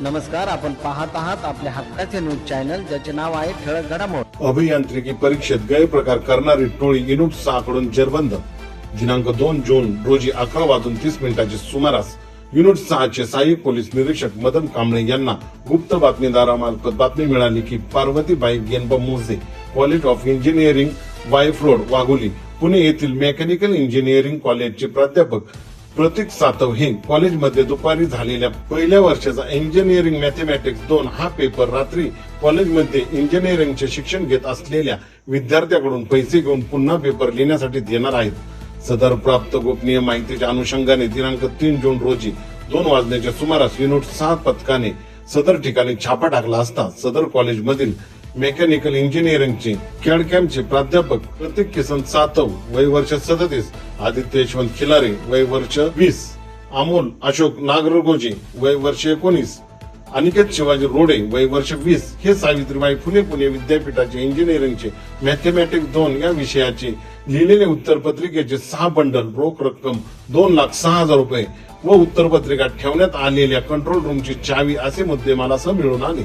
नमस्कार आपण पाहत आहात आपल्या हक्काचे न्यूज चॅनल ज्याचे नाव आहे ठळक घडामोड. अभियांत्रिकी परीक्षेत गैरप्रकार करणारी टोळी युनिट सहा कडून जेरबंद. दिनांक दोन जून रोजी अकरा वाजून तीस मिनिटाच्या सुमारास युनिट सहाचे सहाय्यक पोलीस निरीक्षक मदन कांबळे यांना गुप्त बातमीदारामार्फत बातमी मिळाली की Parvatibai Genba Moze college of engineering wife road Wagholi Pune येथील मेकॅनिकल इंजिनिअरिंग कॉलेजचे प्राध्यापक प्रतीक सातव हे कॉलेजमध्ये दुपारी झालेल्या पहिल्या वर्षाचा इंजिनिअरिंग मॅथमॅटिक्स दोन हा पेपर रात्री कॉलेजमध्ये इंजिनिअरिंगचे शिक्षण घेत असलेल्या विद्यार्थ्याकडून पैसे घेऊन पुन्हा पेपर लिहिण्यासाठी देणार आहेत. सदर प्राप्त गोपनीय माहितीच्या अनुषंगाने दिनांक तीन जून रोजी दोन वाजण्याच्या सुमारास युनिट सहा पथकाने सदर ठिकाणी छापा टाकला असता सदर कॉलेजमधील मेकॅनिकल इंजिनिअरिंगचे कॅडकॅमचे प्राध्यापक प्रतीक किसन सातव वय वर्ष सदतीस आदित्य यशवंत खिलारे वय वर्ष वीस अमोल अशोक नागरगोजे वय वर्ष एकोणीस अनिकेत शिवाजी रोडे वय वर्ष वीस हे सावित्रीबाई फुले पुणे विद्यापीठाचे इंजिनिअरिंगचे मॅथमॅटिक्स दोन या विषयाचे लिहिलेले उत्तरपत्रिकेचे सहा बंडल रोख रक्कम दोन लाख सहा हजार रुपये व उत्तरपत्रिका ठेवण्यात आलेल्या कंट्रोल रूमची चावी असे मुद्दे मला मिळून आले.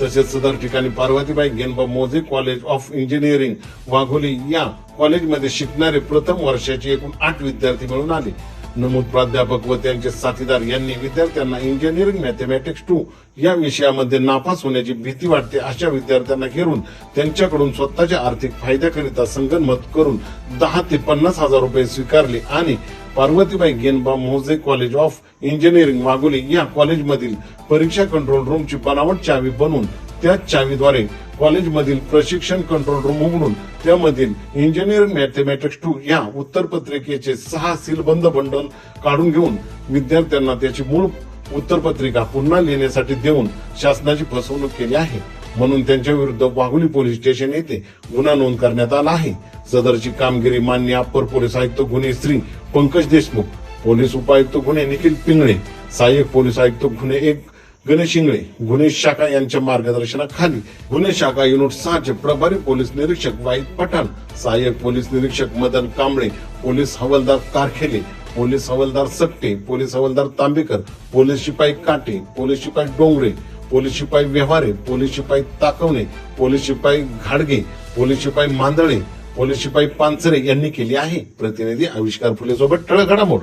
तसेच सदर ठिकाणी पार्वतीबाई गेनबा मोजे कॉलेज ऑफ इंजिनिअरिंग वाघोली या कॉलेजमध्ये शिकणारे प्रथम वर्षाचे एकूण आठ विद्यार्थी मिळून आले. नमूद प्राध्यापक व त्यांचे साथीदार यांनी विद्यार्थ्यांना इंजिनिअरिंग मॅथमॅटिक्स टू या विषयामध्ये नापास होण्याची भीती वाटते अशा विद्यार्थ्यांना घेरून त्यांच्याकडून स्वतःच्या आर्थिक फायद्याकरिता संगनमत करून दहा ते पन्नास हजार रुपये स्वीकारले आणि पार्वतीबाई गेनबा मोजे कॉलेज ऑफ इंजिनिअरिंग वाघोली या कॉलेजमधील परीक्षा कंट्रोल रूमची बनावट चावी बनवून त्याच चावीद्वारे कॉलेजमधील प्रशिक्षण कंट्रोल रूम उघडून त्यामधील इंजिनिअरिंग मॅथमॅटिक्स टू या उत्तरपत्रिकेचे सहा सीलबंद बंडल काढून घेऊन विद्यार्थ्यांना त्याची मूळ उत्तरपत्रिका पुन्हा लिहिण्यासाठी देऊन शासनाची फसवणूक केली आहे. म्हणून त्यांच्या विरुद्ध वाघोली पोलीस स्टेशन येथे गुन्हा नोंद करण्यात आला आहे. सदरची कामगिरी मान्य अप्पर पोलीस आयुक्त गुन्हे श्री पंकज देशमुख पोलीस उपायुक्त गुन्हे निखिल पिंगळे सहाय्यक पोलीस आयुक्त गुन्हे एक गणेश इंगळे गुन्हे शाखा यांच्या मार्गदर्शनाखाली गुन्हे शाखा युनिट सहाचे प्रभारी पोलीस निरीक्षक वाईद पठाण सहाय्यक पोलीस निरीक्षक मदन कांबळे पोलीस हवालदार कारखेले पोलीस हवालदार सट्टे पोलीस हवालदार तांबेकर पोलीस शिपाई काटे पोलीस शिपाई डोंगरे पोलीस शिपाई व्यवहारे पोलीस शिपाई ताकवणे पोलीस शिपाई घाडगे पोलीस शिपाई मांदळे पोलीस शिपाई पानसरे यांनी केली आहे. प्रतिनिधी आविष्कार फुले सोबत ठळक घडामोड.